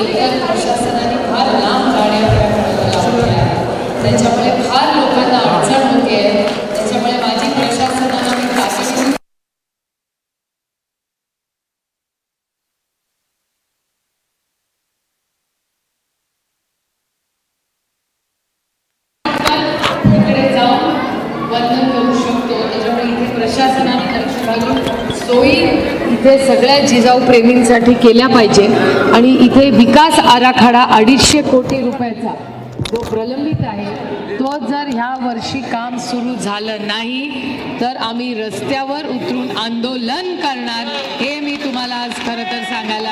Acre प्रशासनाने फार लांब गाड्या लावल्या त्याच्यामुळे फार लोकांना अडचण होते. त्याच्यामुळे माझी प्रशासनाला मी तातडीने जाऊन वर्णन करू शकतो. त्याच्यामुळे इथे प्रशासनाने लक्ष घालून सोयी इथे सगळ्या जिजाऊ प्रेमींसाठी केल्या पाहिजे. आणि इथे विकास आराखडा अडीचशे कोटी रुपयाचा जो प्रलंबित आहे तो जर ह्या वर्षी काम सुरू झालं नाही तर आम्ही रस्त्यावर उतरून आंदोलन करणार हे मी तुम्हाला आज खरं तर सांगायला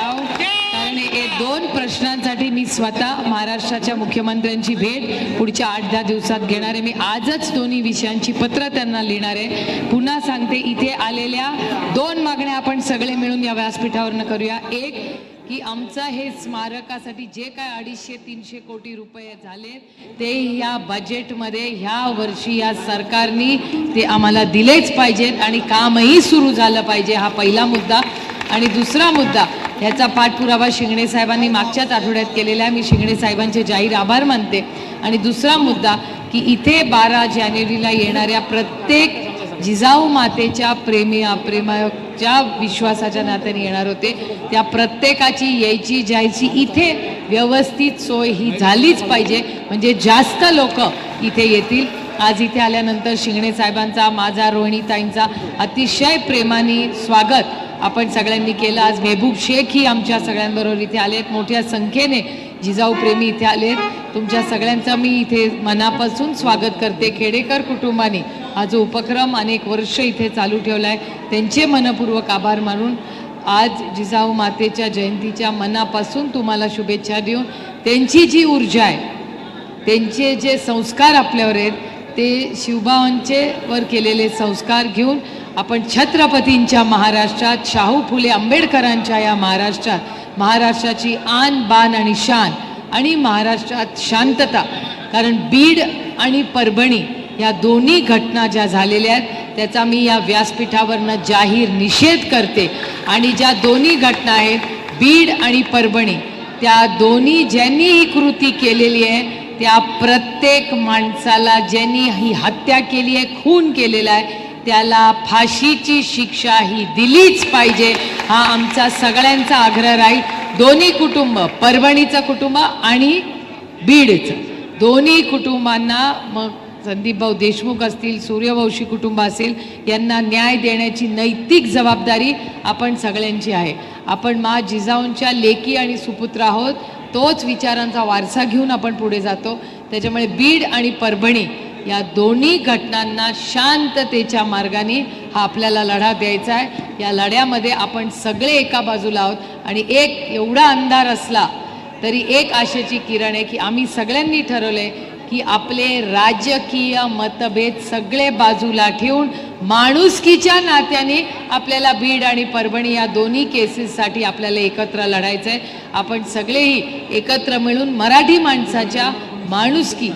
हवं. हे दोन प्रश्नांसाठी मी स्वतः महाराष्ट्राच्या मुख्यमंत्र्यांची भेट पुढच्या आठ दहा दिवसात घेणार आहे. मी आजच दोन्ही विषयांची पत्र त्यांना लिहिणार आहे. पुन्हा सांगते इथे आलेल्या दोन मागण्या आपण सगळे मिळून या व्यासपीठावरनं करूया. एक की आमचं हे स्मारकासाठी जे काय अडीचशे तीनशे कोटी रुपये झाले ते ह्या बजेटमध्ये ह्या वर्षी या सरकारनी ते आम्हाला दिलेच पाहिजेत आणि कामही सुरू झालं पाहिजे हा पहिला मुद्दा. आणि दुसरा मुद्दा ह्याचा पाठपुरावा शिंगणे साहेबांनी मागच्याच आठवड्यात केलेला आहे. मी शिंगणे साहेबांचे जाहीर आभार मानते. आणि दुसरा मुद्दा की इथे बारा जानेवारीला येणाऱ्या प्रत्येक जिजाऊ मातेच्या प्रेमी प्रेमाच्या विश्वासाच्या नात्याने येणार होते. त्या प्रत्येकाची यायची जायची इथे व्यवस्थित सोय ही झालीच पाहिजे. म्हणजे जास्त लोक इथे येतील. आज इथे आल्यानंतर शिंगणे साहेबांचा माझा रोहिणीताईंचा अतिशय प्रेमाने स्वागत. आपण सगळ्यांनी केलं. आज मेहबूब शेख ही आमच्या सगळ्यांबरोबर इथे आले आहेत. मोठ्या संख्येने जिजाऊ प्रेमी इथे आले आहेत. तुमच्या सगळ्यांचं मी इथे मनापासून स्वागत करते. खेडेकर कुटुंबाने हा जो उपक्रम अनेक वर्ष इथे चालू ठेवला आहे त्यांचे मनपूर्वक आभार मानून आज जिजाऊ मातेच्या जयंतीच्या मनापासून तुम्हाला शुभेच्छा देऊन त्यांची जी ऊर्जा आहे त्यांचे जे संस्कार आपल्यावर आहेत ते शिवबावांचे वर केलेले संस्कार घेऊन आपण छत्रपतींच्या महाराष्ट्रात शाहू फुले आंबेडकरांच्या या महाराष्ट्रात महाराष्ट्राची आन बान आणि शान आणि महाराष्ट्रात शांतता कारण बीड आणि परभणी या दोन्ही घटना ज्या झालेल्या आहेत त्याचा मी या व्यासपीठावरनं जाहीर निषेध करते. आणि ज्या दोन्ही घटना आहेत बीड आणि परभणी त्या दोन्ही ज्यांनी ही कृती केलेली आहे त्या प्रत्येक माणसाला ज्यांनी ही हत्या केली आहे खून केलेला आहे त्याला फाशीची शिक्षा ही दिलीच पाहिजे. हा आमचा सगळ्यांचा आग्रह राहील. दोन्ही कुटुंब परभणीचं कुटुंब आणि बीडचं. दोन्ही कुटुंबांना मग संदीपभाऊ देशमुख असतील सूर्यवंशी कुटुंब असेल यांना न्याय देण्याची नैतिक जबाबदारी आपण सगळ्यांची आहे. आपण मा जिजाऊंच्या लेकी आणि सुपुत्र आहोत. तोच विचारांचा वारसा घेऊन आपण पुढे जातो. त्याच्यामुळे बीड आणि परभणी या दोन्ही घटनांना शांततेच्या मार्गाने हा आपल्याला लढा द्यायचा आहे. या लढ्यामध्ये आपण सगळे एका बाजूला आहोत आणि एक एवढा अंधार असला तरी एक आशेची किरण आहे की आम्ही सगळ्यांनी ठरवले की आपले राजकीय मतभेद सगळे बाजूला ठेवून माणुसकीच्या नात्याने आपल्याला बीड आणि परभणी या दोन्ही केसेससाठी आपल्याला एकत्र लढायचं आहे आपण सगळेही एकत्र मिळून मराठी माणसाच्या माणुसकी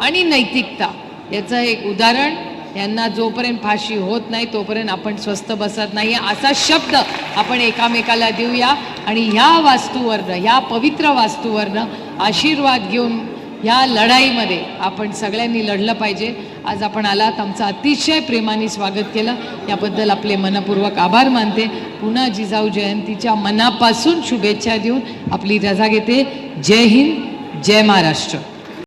आणि नैतिकता याचं एक उदाहरण. यांना जोपर्यंत फाशी होत नाही तोपर्यंत आपण स्वस्त बसत नाही असा शब्द आपण एकामेकाला देऊया आणि ह्या वास्तूवरनं ह्या पवित्र वास्तूवरनं आशीर्वाद घेऊन ह्या लढाईमध्ये आपण सगळ्यांनी लढलं पाहिजे. आज आपण आलात आमचं अतिशय प्रेमाने स्वागत केलं. याबद्दल आपले मनपूर्वक आभार मानते. पुन्हा जिजाऊ जयंतीच्या मनापासून शुभेच्छा देऊन आपली रजा घेते. जय हिंद जय महाराष्ट्र.